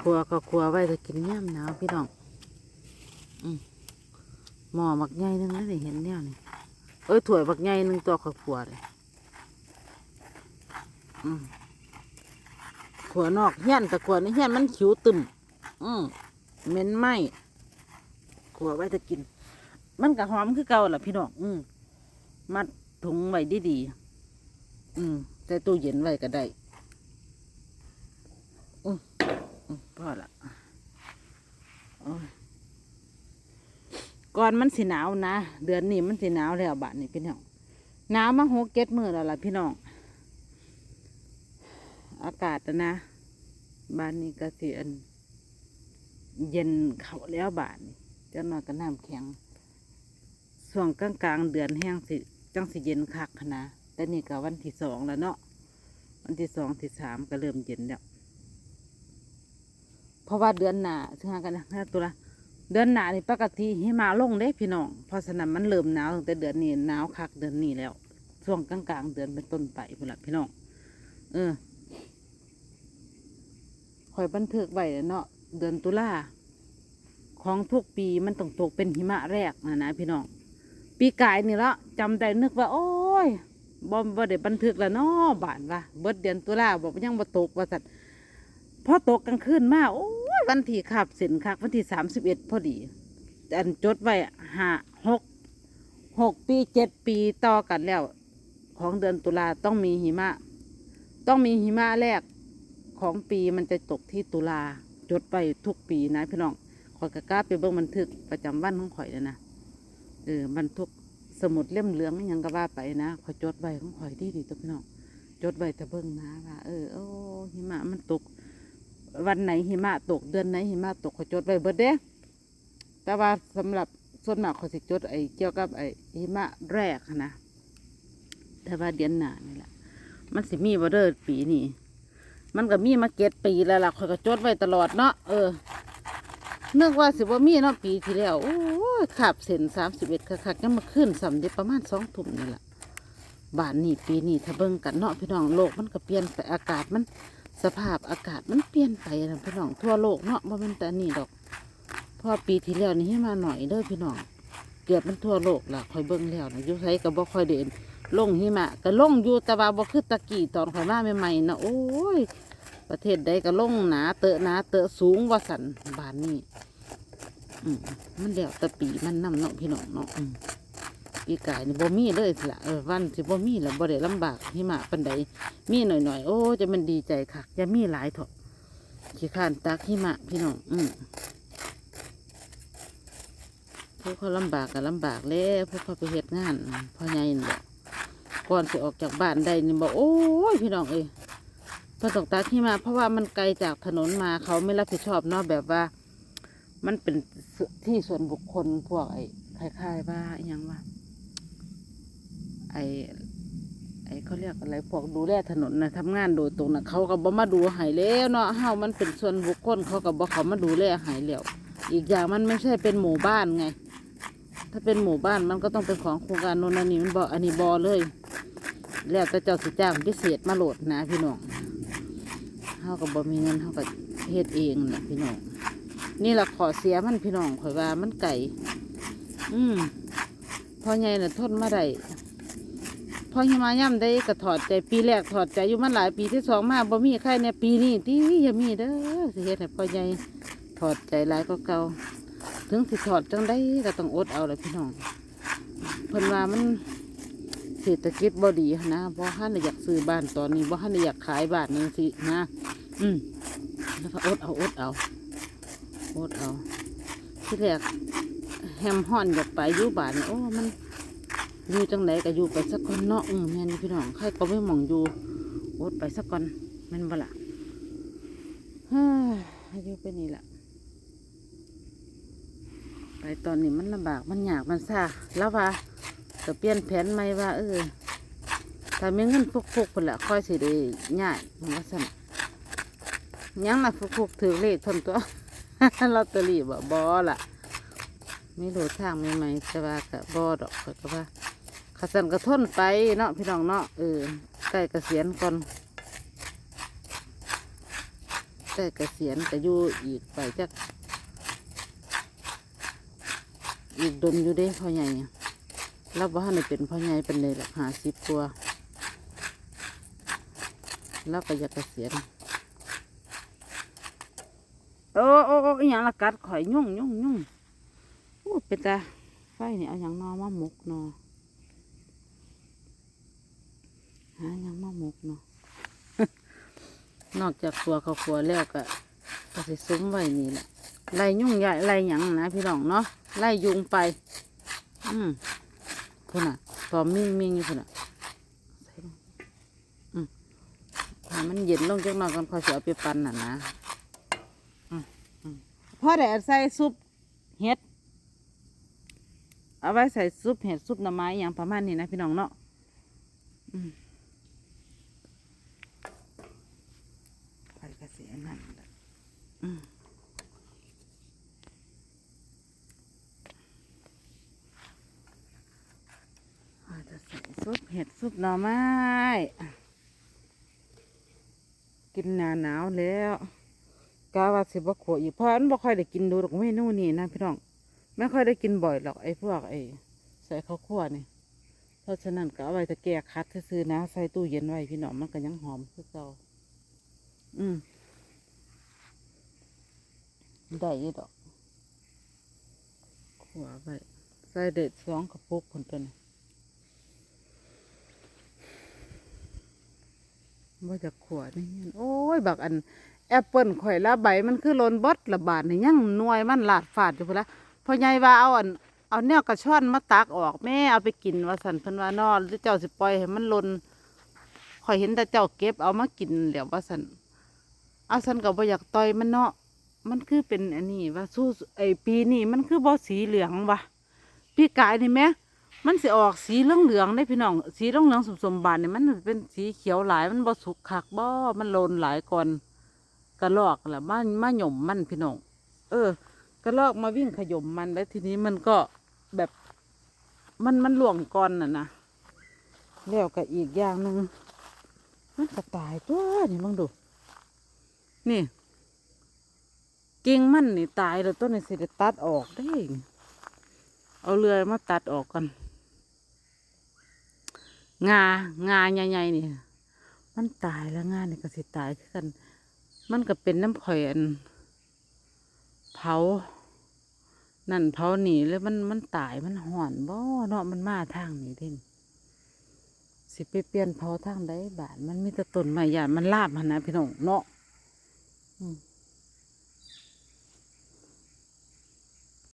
ครัวก็ครัวไว้จะกินย่ำหนาวพี่น้องอืมหม้อบักใหญ่นึงแล้วได้เห็นแนวนี่เอ้ยถ้วยบักใหญ่นึงตัวข้าวครัวเลยอืมขวนอกเฮี้ยนแต่ขวาในเฮี้ยนมันขิวตึมอืมเหม็นไหมขวไว้จะกิน มันก็หอมคือเก่าแหละพี่น้องอืมมัดถุงไว้ดีๆอืมใส่ตู้เย็นไว้ก็ได้ อืมพอละโอ้ย ก่อนมันสิหนาวนะ เดือนนี้มันสิหนาวแล้วบาทนี้พี่น้องหนาวมาหกเก็ดมือแล้วล่ะพี่น้อง อากาศนะนะบ้านนี้ก็สิอันเย็นเขาแล้วบาทนี้จะนอนกับน้ำแข็งส่วงกลางกลางๆเดือนแห้งสิจังสิเย็นคักนะแต่นี่ก็วันที่สองแล้วเนาะวันที่สองที่สามก็เริ่มเย็นแล้วเพราะว่าเดือนหนาถึงกันนะนะตัวละ เดือนหนานี่ปกติหิมะลงเด้พี่น้องเพราะฉะนั้นมันเริ่มหนาวตั้งแต่เดือนนี้หนาวคักเดือนนี้แล้ว ช่วงกลางๆเดือนเป็นต้นไปพุ่นละพี่น้องเออคอยบันทึกไว้เนาะเดือนตุลาของทุกปีมันต้องตกเป็นหิมะแรกนะนะพี่น้องปีกายนี่ละจำได้นึกว่า โอ้ยบ่บ่ได้บันทึกแล้วเนาะบานว่าเบิดเดือนตุลาบอกยังบ่ตกว่าสัตว์พอตกกลางคืนมาโอ้ วันที่ขับเส้นคักวันที่สามสิบเอ็ดพอดีอันจดไว้ห้าหกหกปีเจ็ดปีต่อกันแล้ว ของเดือนตุลาต้องมีหิมะ ต้องมีหิมะแรกของปีมันจะตกที่ตุลาจดไปทุกปีนะพี่น้องข่อยกกล้าไปเบิ่งบันทึกประจำวันของข่อยเลยนะเออบันทึกสมุดเล่มเหลืองยังก็ว่าไปนะข่อยจดไว้ของข่อยดีดีตัวพี่น้องจดไว้แต่เบิ่งนะว่าเออโอ้หิมะมันตก วันไหนหิมะตกเดือนไหนหิมะตกขอยจดไว้เบิดเด้แต่ว่าสำหรับส่วนมากขอยสิจดไอ้เกี่ยวกับไอ้หิมะแรกนะแต่ว่าเดือนหน้านี่แหละมันสิมีบ่เด้อปีนี้มันก็มีมาเก็ตปีแล้วล่ะขอยก็จดไว้ตลอดเนาะเออเนื่องว่าสิบ่มีเนาะปีที่แล้วโอ้ขับเส้นสามสิบเอ็ดคักๆยังมาขึ้นสำเด็จประมาณสองทุ่มนี่แหละบ้านนี้ปีนี้ถ้าเบิ่งกันเนาะพี่น้องโลกมันก็เปลี่ยนไปอากาศมัน สภาพอากาศมันเปลี่ยนไปนะพี่น้องทั่วโลกเนาะบ่แม่นแต่นี่ดอกพราะปีที่แล้วนี่ให้มาหน่อยเด้อพี่น้องเกือบมันทั่วโลกล่ะคอยเบิ่งแล้วนะอยู่ไสก็บ่ค่อยเด่นลงหิมะก็ลงอยู่แต่ว่าบ่คือตะกี้ตอนข่อยมาใหม่ๆนะโอ้ย ประเทศใดก็ลงหนาเตอะหนาเตอะสูงว่าสันบานนี้อืมมันเดี๋ยวแตะปีมันนำเนาะพี่น้องเนาะ อีกายนี่บ่มีเลยสิละเออวันสิบ่มีล้วบ่ได้ลำบากหิมะปันใดมีหน่อยๆโอ้จะมันดีใจค่ะอย่ามีหลายเถอะขี้ข้านตักหิมะพี่น้องอืมพวกเขาลำบากก็ลำบากแล้วพวกเขาไปเฮ็ดงานพ่อใหญ่นี่แหละก่อนสิออกจากบ้านได้นี่บอกโอ้ยพี่น้องเอ้ยพอตกตาที่มา เพราะว่ามันไกลจากถนนมาเขาไม่รับผิดชอบเนาะแบบว่า มันเป็นที่ส่วนบุคคลพวกไอ้คล้ายๆว่าอหยังว่า ไอ้ไอเขาเรียกอะไรพวกดูแลถนนนะทำงานโดยตรงนะเขาก็บ่มาดูหายแล้วเนาะเฮามันเป็นส่วนบุคคลเขาก็บ่เขามาดูแลหายแล้วอีกอย่างมันไม่ใช่เป็นหมู่บ้านไง ถ้าเป็นหมู่บ้านมันก็ต้องเป็นของโครงการโน่นนนนี่มันบออันนี้บอเลย แล้วแต่เจ้าสิจ้างพิเศษมาโหลดนะพี่น้องเฮาก็บ่มีเงินเฮาก็เฮ็ดเองนะพี่น้องนี่แหละขอเสียมันพี่น้องข่อยว่ามันไก่อืมพอใหญ่น่ะทนมาได้ อหิมาย่ำได้ก็ถอดใจปีแรกถอดใจอยู่มันหลายปีที่สองมาบ่มีใครเนี่ยปีนี้ตีอย่ามีเด้อสิเฮ็ดให้พ่อใหญ่ถอดใจหลายก็เก่าถึงสิถอดจังได้ก็ต้องอดเอาเลยพี่น้องเพิ่นว่ามันเศรษฐกิจบ่ดีนะบ่ฮั่นอยากซื้อบ้านตอนนี้บ่ฮั่นอยากขายบ้านนี่สินะ อืมแล้วก็อดเอาอดเอาอดเอาที่แรกแฮมฮ้อนอยากไปอยู่บ้านโอ้มัน อยู่จังไหนก็อยู่ไปสักคนเนาะอืมแม่นพี่น้องใครก็ไม่หมองอยู่อดไปสักก่อนแม่นบ่ล่ะฮ้ยอยู่ไปนี่ล่ะไปตอนนี้มันลำบากมันยากมันซาแล้วว่าก็เปลี่ยนแผนใหม่ว่า เออถ้ามีเงินฟุกๆคนละค่อยสิได้ง่ายมันว่าสั่นยังน่ะฟุกๆถือเลขทนตัวลอตเตอรี่บ่บอล่ะไม่รู้ทางใหม่ๆแต่ว่าก็บบอดอกก็ว่า ขสันก็ทนไปเนาะพี่น้องเนาะเออใกล้เกษียณก่อนแต่เกษียณก็อยู่อีกไปจักอีกดนอยู่เด้พ่อใหญ่รับว่าในเป็นพ่อใหญ่เป็นเลยหลักหาสิบตัวแล้วก็อยากเกษียณโอ้โอ้โอ้อย่างละกัดข่อยยุ่งยุ่งยุ่งโอ้เป็นตาไฟนี่เอาอย่างนอมาหมกนอ หาย่างมาหมกเนาะนอกจากตัวเขาขัวแล้วก็ก็สิซุ้มไว้นี่แหละไล่ยุ่งใหญ่ไล่หยังนะพี่น้องเนาะไล่ยุงไป อืมพุ่นอะตอมมิ่งมิ่งอยู่พุ่นอะอืมถ้ามันเย็นลงจักหน่อยกันเขาจะเอาไปปั่นน่ะนะอืมอืมพอได้ใส่ซุปเห็ดเอาไว้ใส่ซุปเห็ดซุปหน่อไม้อย่างประมาณนี้นะพี่น้องเนาะอืม ไปกระเสียนั่นแหละอืมอา จจะใส่ซุปเห็ดซุปหน่อไม้ กินหนาหนาวแล้วกาว่าสิบขวอีกเพราะอันบ่ค่อยได้กินดูหรอกเมนูนี่นะพี่น้องไม่ค่อยได้กินบ่อยหรอกไอ้พวกไอ้ใส่ข้าวคั่วนี่เพราะฉะนั้นก็เอาไว้จะแก้คัดซื้อนะ ใส่ตู้เย็นไว้พี่น้องมันก็ยังหอมคือเก่าอืม ได้ยี่ดอกขวาไปใส่เด็ดสองกระปุกคนตัวนี้ว่าจะขวดนี่โอ้ยบักอัน แอปเปิลข่อยละใบมันคือลนบดละบาทนี่ยังหน่วยมันหลาดฝาดอยู่พุ่นละพอใหญ่ว่าเอาอันเอาแนวกระช่อนมาตักออกแม่เอาไปกินว่าสันเพิ่นว่านอนหรือเจ้าสิปล่อยให้มันลนข่อยเห็นแต่เจ้าเก็บเอามากินเดี๋ยวว่าสันเอาสันก็บ่อยากต่อยมันเนาะ มันคือเป็นอันนี้ว่าสู้ไอปีนี้มันคือบอสีเหลืองวะพี่กายนี่แหมมันสิออกสีเหลืองเหลืองได้พี่น้อง สีเหลืองเหลืองสมสมบานนี่ยมันเป็นสีเขียวหลาย มันบอสุกคักบ่มันโลนหลายก่อนกระลอกละมามาหย่มมันพี่น้อง เออกระลอกมาวิ่งขย่มมันแล้วทีนี้มันก็แบบมันมันหลวงก่อนน่ะนะแล้วก็อีกอย่างหนึ่งมันก็ตายตัวนี่มึงดู นี่ กิ่งมันนี่ตายแล้วต้นนี่สิได้ตัดออกได้ เอาเรือมาตัดออกกันงางาใหญ่ๆนี่ มันตายแล้วงานี่ก็สิตายคือกัน มันก็เป็นน้ำข่อยอันเผา นั่นเผาหนีแล้วมันมันตายมันห่อนบ่เนาะมันมาทางนี้เด่นสิไปเปลี่ยนเผาทางใดบาทมันมีแต่ต้นไม้ใหญ่มันลาบหันนะพี่น้องเนาะ